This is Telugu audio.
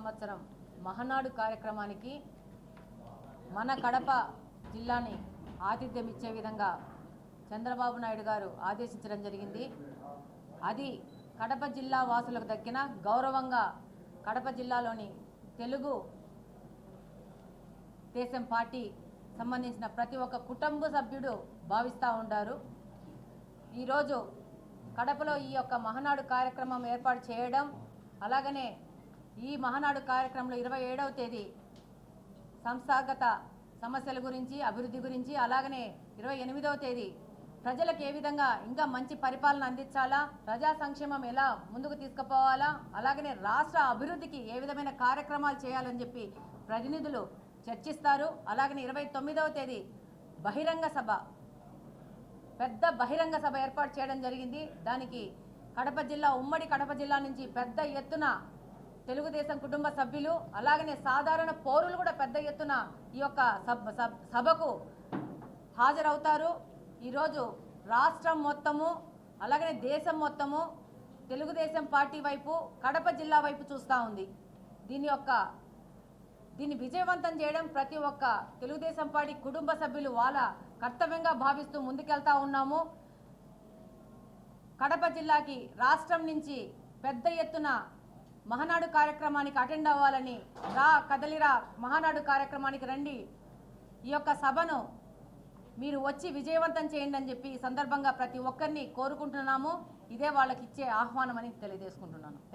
సంవత్సరం మహనాడు కార్యక్రమానికి మన కడప జిల్లాని ఆతిథ్యం ఇచ్చే విధంగా చంద్రబాబు నాయుడు గారు ఆదేశించడం జరిగింది. అది కడప జిల్లా వాసులకు దక్కిన గౌరవంగా కడప జిల్లాలోని తెలుగు దేశం పార్టీ సంబంధించిన ప్రతి ఒక్క కుటుంబ సభ్యుడు భావిస్తూ ఉంటారు ఈరోజు కడపలో ఈ యొక్క మహనాడు కార్యక్రమం ఏర్పాటు చేయడం అలాగనే ఈ మహనాడు కార్యక్రమంలో ఇరవై ఏడవ తేదీ సంస్థాగత సమస్యల గురించి అభివృద్ధి గురించి అలాగనే ఇరవై ఎనిమిదవ తేదీ ప్రజలకు ఏ విధంగా ఇంకా మంచి పరిపాలన అందించాలా ప్రజా సంక్షేమం ఎలా ముందుకు తీసుకుపోవాలా అలాగనే రాష్ట్ర అభివృద్ధికి ఏ విధమైన కార్యక్రమాలు చేయాలని చెప్పి ప్రతినిధులు చర్చిస్తారు. అలాగనే ఇరవై తొమ్మిదవ తేదీ బహిరంగ సభ. పెద్ద బహిరంగ సభ ఏర్పాటు చేయడం జరిగింది. దానికి కడప జిల్లా ఉమ్మడి కడప జిల్లా నుంచి పెద్ద ఎత్తున తెలుగుదేశం కుటుంబ సభ్యులు అలాగనే సాధారణ పౌరులు కూడా పెద్ద ఎత్తున ఈ యొక్క సభకు హాజరవుతారు. ఈరోజు రాష్ట్రం మొత్తము అలాగనే దేశం మొత్తము తెలుగుదేశం పార్టీ వైపు కడప జిల్లా వైపు చూస్తూ ఉంది. దీని యొక్క దీన్ని విజయవంతం చేయడం ప్రతి ఒక్క తెలుగుదేశం పార్టీ కుటుంబ సభ్యులు వాళ్ళ కర్తవ్యంగా భావిస్తూ ముందుకెళ్తా ఉన్నాము. కడప జిల్లాకి రాష్ట్రం నుంచి పెద్ద ఎత్తున మహానాడు కార్యక్రమానికి అటెండ్ అవ్వాలని రా కదలిరా మహానాడు కార్యక్రమానికి రండి. ఈ యొక్క సభను మీరు వచ్చి విజయవంతం చేయండి అని చెప్పి ఈ సందర్భంగా ప్రతి ఒక్కరిని కోరుకుంటున్నాము. ఇదే వాళ్ళకి ఇచ్చే ఆహ్వానం అని తెలియజేసుకుంటున్నాను.